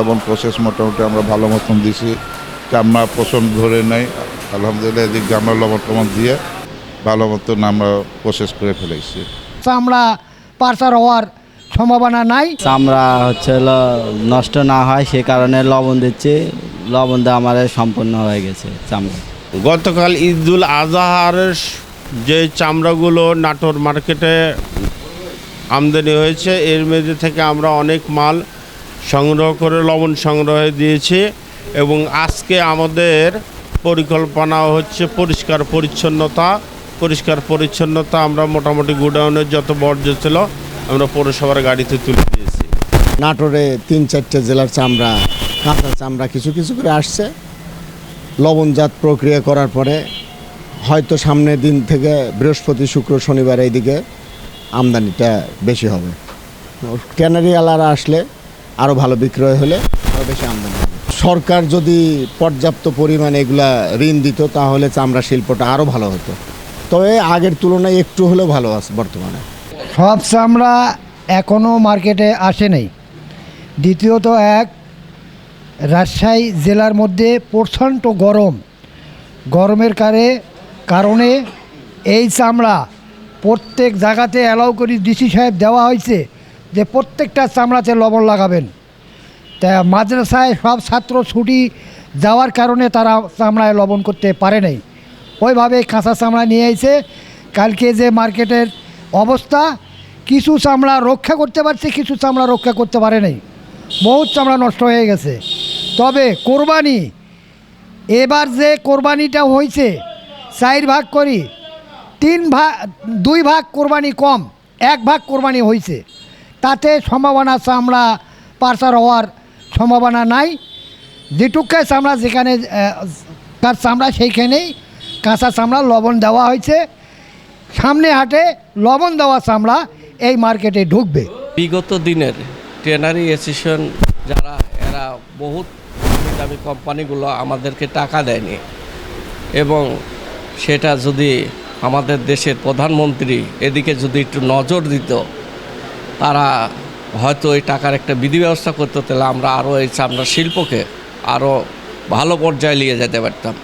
লবণ প্রসেস মোটামুটি আমরা ভালো মতন দিছি। চামড়া পছন্দ ধরে নেই। আলহামদুলিল্লাহ এদিক দিয়ে আমরা লবণ টবণ দিয়ে ভালো মতন আমরা প্রসেস করে ফেলেছি। চামড়া পার্সার হওয়ার সম্ভাবনা নাই? চামড়া হচ্ছে নষ্ট না হয় সে কারণে লবণ দিচ্ছি। লবণ দিয়ে আমাদের সম্পূর্ণ হয়ে গেছে চামড়া। গতকাল ঈদুল আজহার যে চামড়াগুলো নাটোর মার্কেটে আমদানি হয়েছে এর মধ্যে থেকে আমরা অনেক মাল সংগ্রহ করে, লবণ সংগ্রহে দিয়েছি এবং আজকে আমাদের পরিকল্পনা হচ্ছে পরিষ্কার পরিচ্ছন্নতা। পরিষ্কার পরিচ্ছন্নতা আমরা মোটামুটি গোডাউনের যত বর্জ্য ছিল, আমরা পৌরসভার গাড়িতে তুলে দিয়েছি। নাটোরে তিন চারটে জেলার চামড়া, কাঁচা চামড়া কিছু কিছু করে আসছে। লবণজাত প্রক্রিয়া করার পরে হয়তো সামনের দিন থেকে বৃহস্পতি, শুক্র, শনিবার এইদিকে আমদানিটা বেশি হবে। ট্যানারি আলারা আসলে আরও ভালো বিক্রয় হলে আরও বেশি আমদানি সরকার যদি পর্যাপ্ত পরিমাণে এগুলা ঋণ দিত, তাহলে চামড়া শিল্পটা আরও ভালো হতো। তবে আগের তুলনায় একটু হলেও ভালো আছে বর্তমানে। সব চামড়া এখনও মার্কেটে আসে নাই। দ্বিতীয়ত এক, রাজশাহী জেলার মধ্যে প্রচণ্ড গরম। গরমের কারে, কারণে এই চামড়া প্রত্যেক জায়গাতে অ্যালাউ করি ডিসি সাহেব দেওয়া হয়েছে। যে প্রত্যেকটা চামড়াতে লবণ লাগাবেন। তা মাদ্রাসায় সব ছাত্র ছুটি যাওয়ার কারণে তারা চামড়ায় লবণ করতে পারে নাই। ওইভাবে কাঁচা চামড়া নিয়ে এসে কালকে যে মার্কেটের অবস্থা, কিছু চামড়া রক্ষা করতে পারছে, কিছু চামড়া রক্ষা করতে পারে নাই। বহুত চামড়া নষ্ট হয়ে গেছে। তবে কোরবানি, এবার যে কোরবানিটা হয়েছে চার ভাগ করি, তিন ভাগ দুই ভাগ কোরবানি কম, এক ভাগ কোরবানি হয়েছে তাতে সম্ভাবনা চামড়া পার্সার হওয়ার সম্ভাবনা নাই। যেটুকায় চামড়া যেখানে তার চামড়া সেইখানেই কাঁচা চামড়া, লবণ দেওয়া হয়েছে। সামনে হাটে লবণ দেওয়া চামড়া এই মার্কেটে ঢুকবে। বিগত দিনের ট্রেনারি অ্যাসোসিয়েশন যারা, এরা বহুত দামি কোম্পানিগুলো আমাদেরকে টাকা দেয়নি। এবং সেটা যদি আমাদের দেশের প্রধানমন্ত্রী এদিকে যদি একটু নজর দিত তারা হয়তো এই টাকার একটা বিধি ব্যবস্থা করতে, তাহলে আমরা আরও এই চামড়ার শিল্পকে আরও ভালো পর্যায়ে নিয়ে যেতে পারতাম।